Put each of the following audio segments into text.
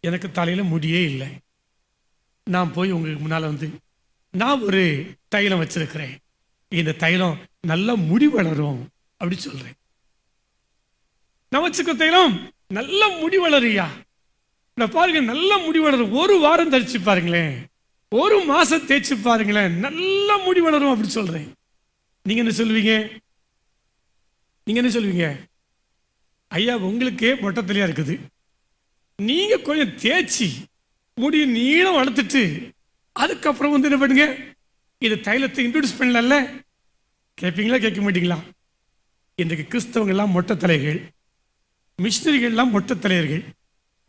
எனக்கு தலையில முடியே இல்லை. நான் போய் உங்களுக்கு முன்னால வந்து நான் ஒரு தைலம் வச்சிருக்கிறேன். இந்த தைலம் நல்லா முடி வளரும் அப்படி சொல்றேன். நான் வச்சுக்க தைலம் நல்ல முடி வளருயா நான் பாருங்க நல்ல முடி வளரும். ஒரு வாரம் தரிச்சு பாருங்களேன். ஒரு மாசம் தேய்ச்சு பாருங்களேன். நல்ல முடி வளரும் அப்படி சொல்றேன். நீங்க என்ன சொல்லுவீங்க நீங்க என்ன சொல்லுவீங்க ஐயா உங்களுக்கே மொட்டத்தலையா இருக்குது. நீங்க கொஞ்சம் தேய்ச்சி முடி நீளம் வளர்த்துட்டு அதுக்கப்புறம் வந்து என்ன பண்ணுங்க? இது தைலத்தை இன்ட்ரடியூஸ் பண்ணல கேட்பீங்களா கேட்க மாட்டீங்களா? இன்றைக்கு கிறிஸ்தவங்க எல்லாம் மொட்டத்தலைகள் மிஷினரிகள் எல்லாம் மொட்டத்தலையர்கள்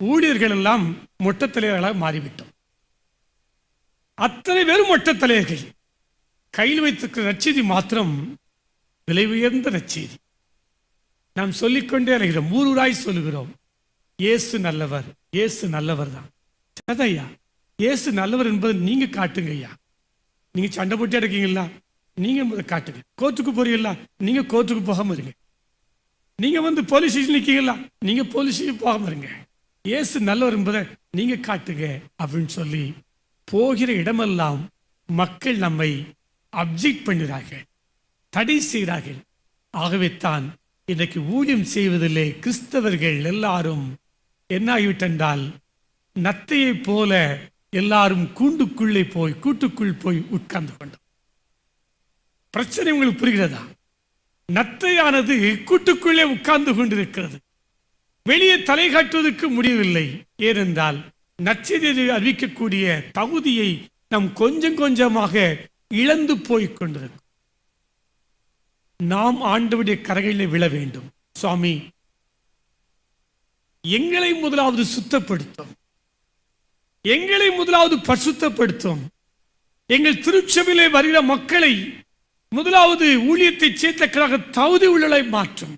ஊழியர்கள் எல்லாம் மொட்டத்தலையர்களாக மாறிவிட்டோம். அத்தனை பேரும் மொட்டத்தலையர்கள் கையில் வைத்திருக்கிற நச்செய்தி மாத்திரம் விலை உயர்ந்த நச்செய்தி நாம் சொல்லிக்கொண்டே இருக்கிறோம் ஊரூராய் சொல்லுகிறோம். இயேசு நல்லவர் இயேசு நல்லவர் தான் ஐயா இயேசு நல்லவர் என்பதை நீங்க காட்டுங்க ஐயா. நீங்க சண்டை போட்டே இருக்கீங்களா? நீங்க காட்டுங்க. கோர்ட்டுக்கு போறீங்களா? நீங்க கோர்ட்டுக்கு போகாம இருங்க. நீங்க வந்து போலீஸ் ஸ்டேஷன் நிக்கீங்களா நீங்க போலீஸ் ஸ்டேஷன் போகாம இருங்க. இயேசு நல்லவர் என்பதை நீங்க காட்டுங்க அப்படின்னு சொல்லி போகிற இடமெல்லாம் மக்கள் நம்மை அப்ஜெக்ட் பண்ணுகிறார்கள். தடை செய்கிறார்கள். ஆகவே தான் இன்றைக்கு ஊழியம் செய்வதிலே கிறிஸ்தவர்கள் எல்லாரும் என்ன ஆகிவிட்டென்றால் நத்தையைப் போல எல்லாரும் கூண்டுக்குள்ளே போய் கூட்டுக்குள் போய் உட்கார்ந்து கொண்டோம். பிரச்சனை உங்களுக்கு புரிகிறதா? நத்தையானது கூட்டுக்குள்ளே உட்கார்ந்து கொண்டிருக்கிறது. வெளியே தலை காட்டுவதற்கு முடியவில்லை. ஏனென்றால் நச்செய்தியை அறிவிக்கக்கூடிய தகுதியை நாம் கொஞ்சம் கொஞ்சமாக இழந்து போய் கொண்டிருக்கும் நாம் ஆண்டவுடைய கரைகளில் விழ வேண்டும். சுவாமி எங்களை முதலாவது சுத்தப்படுத்தும். எங்களை முதலாவது பசுத்தப்படுத்தும் எங்கள் திருச்சபையிலே வருகிற மக்களை முதலாவது ஊழியத்தை சேர்த்தக்களாக தகுதி உள்ளலை மாற்றும்.